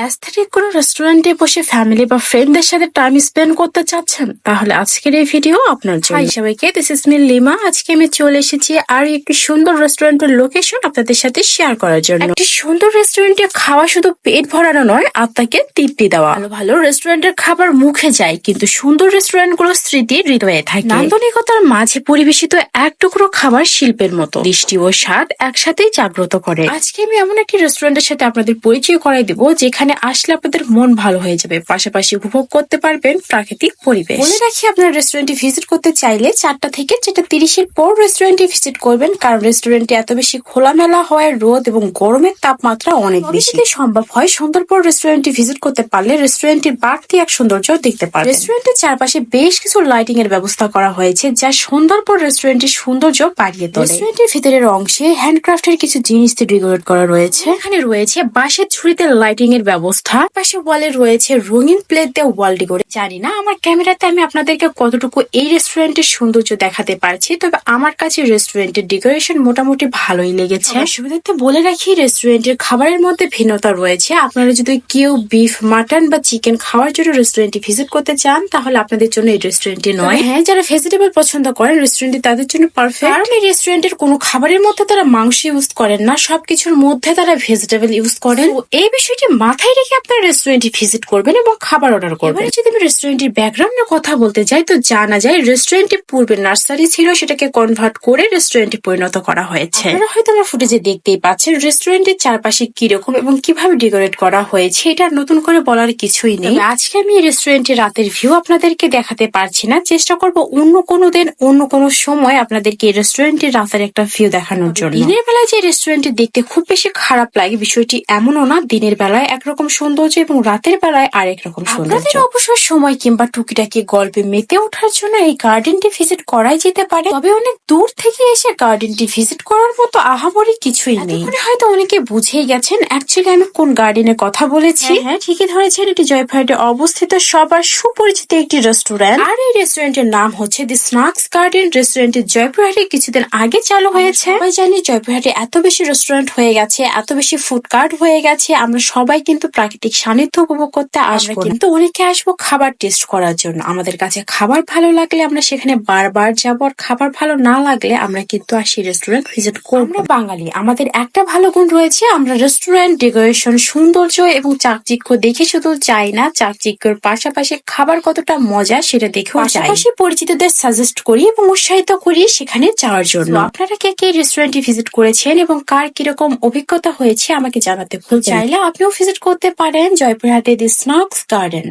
Aesthetic কোনো রেস্টুরেন্টে বসে ফ্যামিলি বা ফ্রেন্ডদের সাথে টাইম স্পেন্ড করতে চাচ্ছেন তাহলে আজকের এই ভিডিও আপনার জন্য। হাই সবাইকে দিস ইস মি লিমা আজকে আমি চলে এসেছি আর একটি সুন্দর রেস্টুরেন্টের লোকেশন আপনাদের সাথে শেয়ার করার জন্য। একটি সুন্দর রেস্টুরেন্টে খাওয়া শুধু পেট ভরানো নয় আত্মাকে তৃপ্তি দেওয়া। ভালো ভালো রেস্টুরেন্টের খাবার মুখে যায় কিন্তু সুন্দর রেস্টুরেন্টগুলো স্মৃতি হৃদয়ে থাকে। নান্দনিকতার মাঝে পরিবেশিত এক টুকরো খাবার শিল্পের মতো। দৃষ্টি ও স্বাদ একসাথেই জাগ্রত করে। আজকে আমি এমন একটি রেস্টুরেন্টের সাথে আপনাদের পরিচয় করাই দিব যেখানে আসলে আপনাদের মন ভালো হয়ে যাবে। পাশাপাশি উপভোগ করতে পারবেন প্রাকৃতিক পরিবেশ। বলে রাখি আপনার রেস্টুরেন্টে ভিজিট করতে চাইলে চারটা থেকে চারটা তিরিশের পর রেস্টুরেন্টে ভিজিট করবেন কারণ রেস্টুরেন্টে এত বেশি খোলামেলা হয় রোদ এবং গরমের তাপমাত্রা অনেক বেশি। সম্ভব হয় সুন্দরপুর রেস্টুরেন্টে ভিজিট করতে পারলে রেস্টুরেন্টের বাড়তি এক সৌন্দর্য দেখতে পারবেন। রেস্টুরেন্টের চারপাশে বেশ কিছু লাইটিং এর ব্যবস্থা করা হয়েছে যা সুন্দরপুর রেস্টুরেন্টের সৌন্দর্য বাড়িয়ে তোলে। রেস্টুরেন্টের ভিতরের অংশে হ্যান্ডক্রাফটের কিছু জিনিস দিয়ে ডেকোরেট করা রয়েছে। এখানে রয়েছে বাঁশের ছুরিতে লাইটিং এর ব্যবস্থা পাশে ওয়ালে রয়েছে রঙিন প্লেট দিয়ে ওয়াল ডেকোরেট জানি না আমার ক্যামেরাতে আমি আপনাদেরকে কতটুকু এই রেস্টুরেন্টের সৌন্দর্য দেখাতে পারছি তবে আমার কাছে রেস্টুরেন্টের ডেকোরেশন মোটামুটি ভালোই লেগেছে। সুবিধার্থে বলে রাখি রেস্টুরেন্টের খাবারের মধ্যে ভিন্নতা রয়েছে। আপনারা যদি কেউ বিফ মাটন বা চিকেন খাওয়ার জন্য রেস্টুরেন্টে ভিজিট করতে চান তাহলে আপনাদের জন্য এই রেস্টুরেন্টটি নয়। হ্যাঁ যারা ভেজিটেবল পছন্দ করেন রেস্টুরেন্টটি তাদের জন্য পারফেক্ট কারণ এই রেস্টুরেন্টের কোনো খাবারের মধ্যে তারা মাংস ইউজ করেন না সবকিছুর মধ্যে তারা ভেজিটেবল ইউজ করেন। এই বিষয়টি মাথায় রেখে আপনারা রেস্টুরেন্টে ভিজিট করবেন এবং খাবার অর্ডার করবেন? যদি আমি রেস্টুরেন্টের ব্যাকগ্রাউন্ডে কথা বলতে যাই তো জানা যায় রেস্টুরেন্টটি পূর্বে নার্সারি ছিল সেটাকে কনভার্ট করে রেস্টুরেন্টে পরিণত করা হয়েছে। আপনারা হয়তো আমার ফুটেজে দেখতেই পাচ্ছেন রেস্টুরেন্টের চারপাশে কীরকম এবং কীভাবে ডেকোরেট করা হয়েছে এটা নতুন করে বলার কিছুই নেই। আজকে আমি এই রেস্টুরেন্টের রাতের ভিউ আপনাদেরকে দেখাতে পারছি না। চেষ্টা করব অন্য কোনো দিন অন্য কোনো সময় আপনাদেরকে এই রেস্টুরেন্টের রাতের একটা ভিউ দেখানোর জন্য। দিনের বেলায় যে রেস্টুরেন্টটি দেখতে খুব বেশি খারাপ লাগে বিষয়টি এমনও না দিনের বেলায় একরকম সৌন্দর্য এবং রাতের বেলায় আরেক রকম সৌন্দর্য। অবসর সময় কিংবা টুকিটাকি গল্পে মেতে ওঠার জন্য এই গার্ডেনটি ভিজিট করাই যেতে পারে। তবে অনেক দূর থেকে এসে গার্ডেনটি ভিজিট করার মতো আহামরি কিছুই নেই। হয়তো অনেকে বুঝেই গেছেন অ্যাকচুয়ালি আমি কোন গার্ডেনের কথা বলেছি। হ্যাঁ ঠিকই ধরেছেন। এটি জয়ফ্রাইডে অবস্থিত সবার সুপরিচিত একটি রেস্টুরেন্ট। আর এই রেস্টুরেন্টের নাম হচ্ছে দি স্ন্যাক্স গার্ডেন রেস্টুরেন্টের জয়পুরহাটে কিছুদিন আগে চালু হয়েছে। সবাই জানি জয়পুরহাটে এত বেশি রেস্টুরেন্ট হয়ে গেছে এত বেশি ফুড কার্ট হয়ে গেছে। আমরা সবাই কিন্তু প্রাকৃতিক সান্নিধ্য উপভোগ করতে আসব কিন্তু অনেকে আসব খাবার টেস্ট করার জন্য। আমাদের কাছে খাবার ভালো লাগলে আমরা সেখানে বারবার যাব আর খাবার ভালো না লাগলে আমরা কিন্তু আসি রেস্টুরেন্ট ভিজিট করব আমরা বাঙালি আমাদের একটা ভালো গুণ রয়েছে আমরা রেস্টুরেন্ট ডেকোরেশন সৌন্দর্য এবং চাকচিক্য দেখে শুধু চাই না চাকচিক্যর পাশাপাশি খাবার কতটা মজা সেটা দেখেও পাশাপাশি পরিচিতদের সাজেস্ট করি এবং উৎসাহিত করি সেখানে যাওয়ার জন্য। আপনারা কে কে রেস্টুরেন্টে ভিজিট করেছেন এবং কার কীরকম অভিজ্ঞতা হয়েছে আমাকে জানাতে ভুল চাইলে আপনিও ভিজিট করতে পারেন জয়পুরহাটের দি স্ন্যাক্স গার্ডেন।